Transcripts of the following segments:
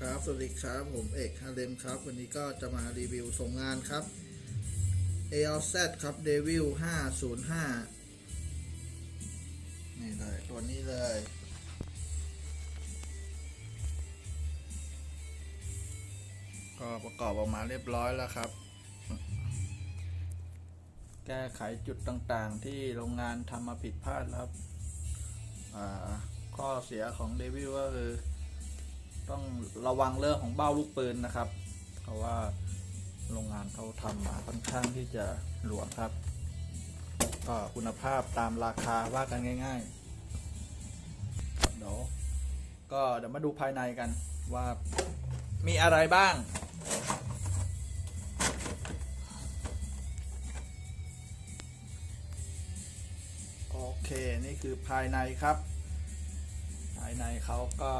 ครับ สวัสดีครับ ผมเอกฮาเลมครับ วันนี้ก็จะมารีวิวส่งงานครับ ALZ ครับ Devil 505 นี่เลย ตัวนี้เลย ก็ประกอบออกมาเรียบร้อยแล้วครับ แก้ไขจุดต่างๆที่โรงงานทำมาผิดพลาดครับ ข้อเสียของเดวิลก็คือ ต้องระวังเรื่องของเบ้าลูกปืนนะครับ เพราะว่าโรงงานเขาทำมาค่อนข้างที่จะหลวมครับ ก็คุณภาพตามราคาว่ากันง่ายๆเดี๋ยวก็เดี๋ยวมาดูภายในกันว่ามีอะไรบ้าง โอเค นี่คือภายในครับ ภายในเขาก็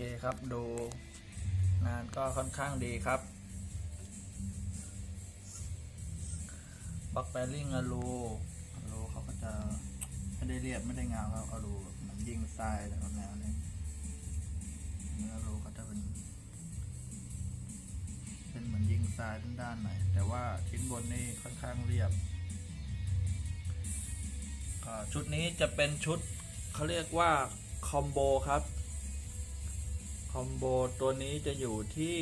เคครับดูงานก็ค่อนข้างดีครับบักแปริงอะลูอะลูเขาก็จะไม่ได้เรียบไม่ได้งามครับอะลูเหมือนยิงทรายอะไรแบบนวนี้เนื้ออะลูเขาจะเป็น เป็นเหมือนยิงทรายด้านๆหน่อยแต่ว่าชิ้นบนนี่ค่อนข้างเรียบชุดนี้จะเป็นชุดเขาเรียกว่าคอมโบครับ อมโบตัวนี้จะอยู่ที่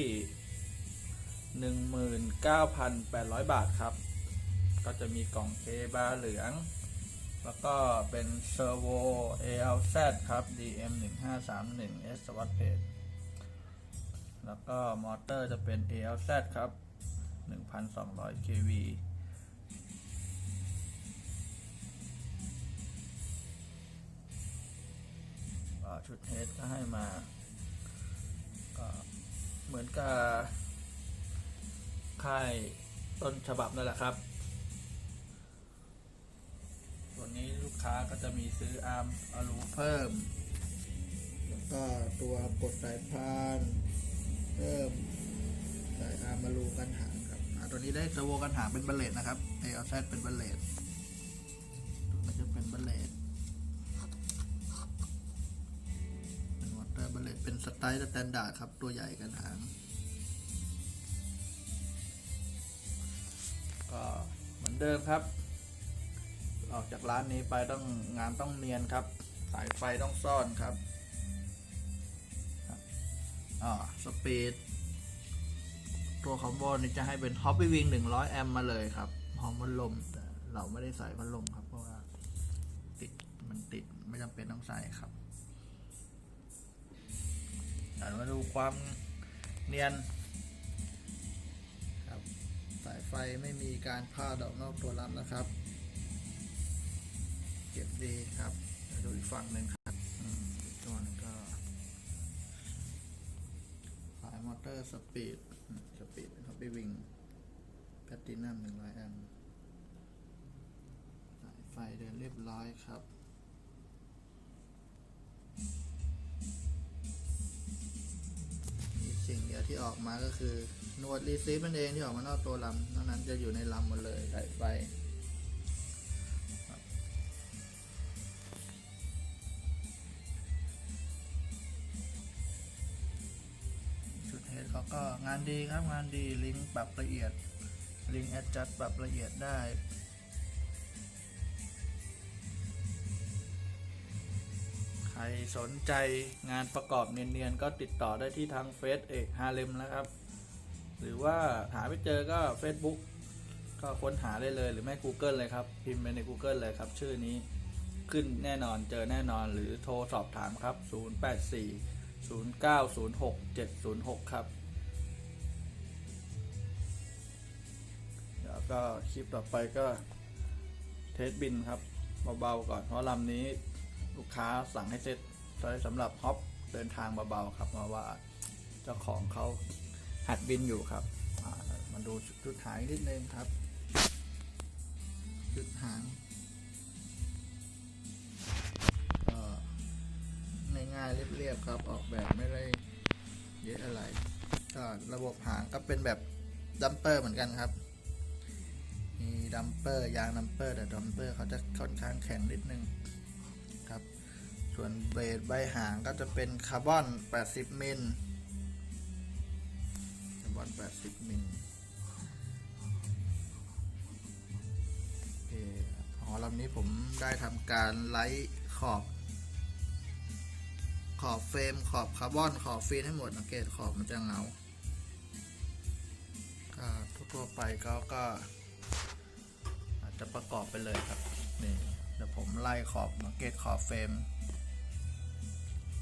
19,800 บาทครับ ก็จะมีกล่องเคบาเหลือง แล้วก็เป็นเซอร์โว ALZ ครับ DM 1531 S สวัสดเพจแล้วก็มอเตอร์จะเป็น ALZ ครับ 1,200 kV อ่าชุดเฮดก็ให้มา ก็เหมือนกับค่ายต้นฉบับนั่นแหละครับตัวนี้ลูกค้าก็จะมีซื้ออาร์มอลูเพิ่ม แล้วก็ตัวกดสายพานเพิ่มสายอาร์มอลูกันหางครับตัวนี้ได้เซอร์โวกันหางเป็นบัลเลตนะครับ ALZ เป็นบัลเลต เป็นสไตล์สแตนดาร์ดครับ ตัวใหญ่กันหาง ก็เหมือนเดิมครับ ออกจากร้านนี้ไปต้องงานต้องเนียนครับ สายไฟต้องซ่อนครับอ่าสปีด ตัวคอมโบนี่จะให้เป็นฮอปปี้วิง100 แอมมาเลยครับพร้อมพัดลมแต่เราไม่ได้ใส่พัดลมครับเพราะว่าติดมันติดไม่จำเป็นต้องใส่ครับ มาดูความเนียนครับสายไฟไม่มีการพาดอกนอกตัวลำนะครับ เก็บดีครับเดี๋ยวดูอีกฝั่งหนึ่งครับอืมตัวนึงก็สายมอเตอร์สปีดสปีดครับไปวิ่งแพตตินัมหนึ่งร้อยแอมป์สายไฟเดินเรียบร้อยครับ ที่ออกมาก็คือหนวดรีซีฟนั่นเองที่ออกมานอกตัวลำนอกนั้นจะอยู่ในลำหมดเลยสายไฟครับชุดเฮดเขาก็งานดีครับงานดีลิงก์ปรับละเอียดลิงก์แอดจัดปรับละเอียดได้ ใครสนใจงานประกอบเนียนๆ ก็ติดต่อได้ที่ทางเฟซเอกฮาเลมนะครับ หรือว่าหาไม่เจอก็ Facebook ก็ค้นหาได้เลยหรือไม่ Google เลยครับ พิมพ์ไปใน Google เลยครับ ชื่อนี้ขึ้นแน่นอนเจอแน่นอนหรือโทรสอบถามครับ 084 0906 706 ครับแล้วก็คลิปต่อไปก็เทสบินครับเบาๆก่อนเพราะลำนี้ ลูกค้าสั่งให้เซ็ตใช้สำหรับฮอปเดินทางเบาๆครับเพราะว่าเจ้าของเขาหัดบินอยู่ครับมาดูจุดหางนิดนึงครับ จุดหางง่ายๆเรียบๆครับ ออกแบบไม่ได้เยอะอะไรก็ระบบหางก็เป็นแบบดัมเปอร์เหมือนกันครับ มีดัมเปอร์ยางดัมเปอร์แต่ดัมเปอร์เขาจะค่อนข้างแข็งนิดนึง ครับ ส่วนเบสใบหางก็จะเป็นคาร์บอน 80 มิลคาร์บอน 80 มิลโอเออลำนี้ผมได้ทำการไลท์ขอบ ขอบเฟรมขอบคาร์บอน ขอบฟิล์มให้หมดสังเกตขอบมันจะเงาทั่วๆไปก็ก็ อาจจะประกอบไปเลยครับนี่ เดี๋ยวผมไล่ขอบสังเกตขอบเฟรม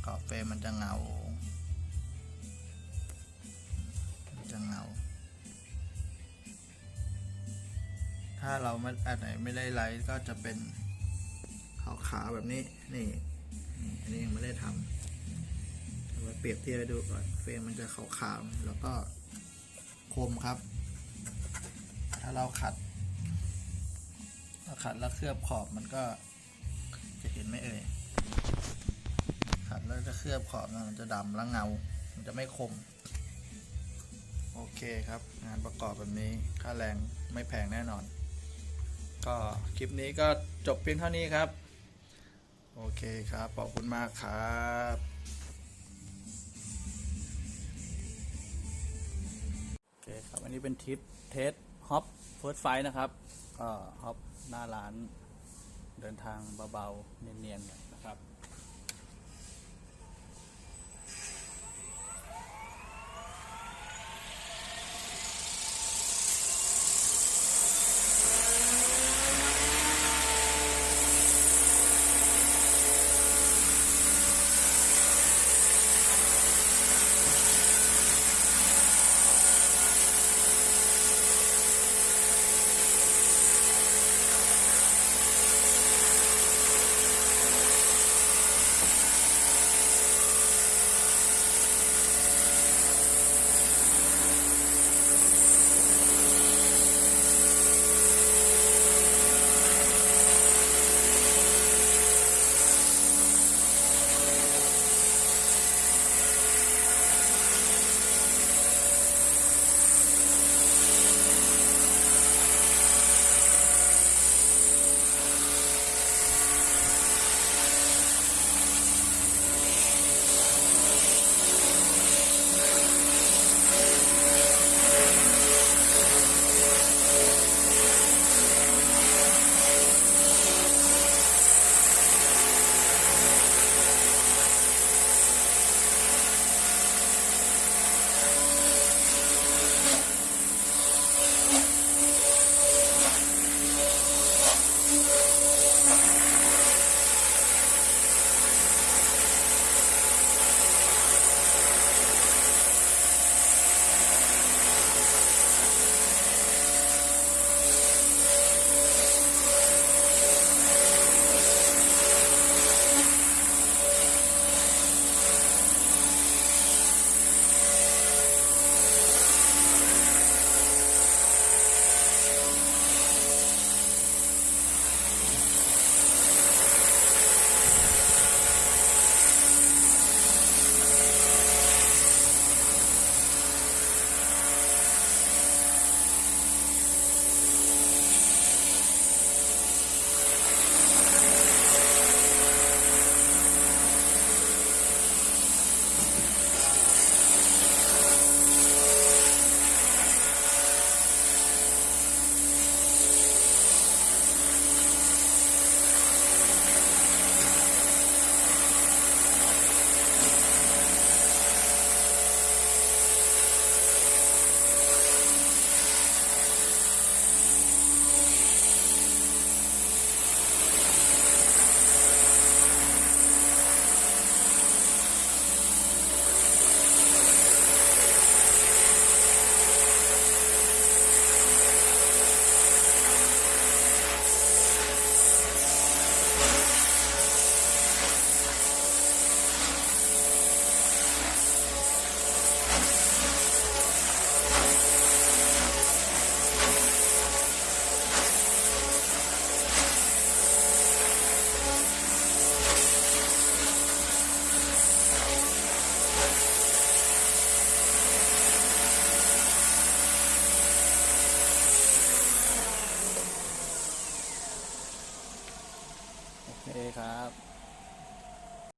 ขอบเฟรมมันจะเงามันจะเงา ถ้าเราไม่อันไหนไม่ได้ไลท์ก็จะเป็นขาวๆแบบนี้ นี่ อันนี้ยังไม่ได้ทำเอาไว้เปรียบเทียบดูก่อน เฟรมมันจะขาวๆแล้วก็คมครับ ถ้าเราขัดาขัดแล้วเคลือบขอบมันก็จะเห็นไหมเอ่ย ขัดแล้วจะเคลือบขอบนะมันจะดำแล้วเงา มันจะไม่คม โอเคครับ งานประกอบแบบนี้ค่าแรงไม่แพงแน่นอน ก็คลิปนี้ก็จบเพียงเท่านี้ครับ โอเคครับขอบคุณมากครับโอเคครับ อันนี้เป็นทิปเทสฮอปเฟิร์สไฟนะครับ ก็ฮอปหน้าร้านเดินทางเบาๆ เนียนๆ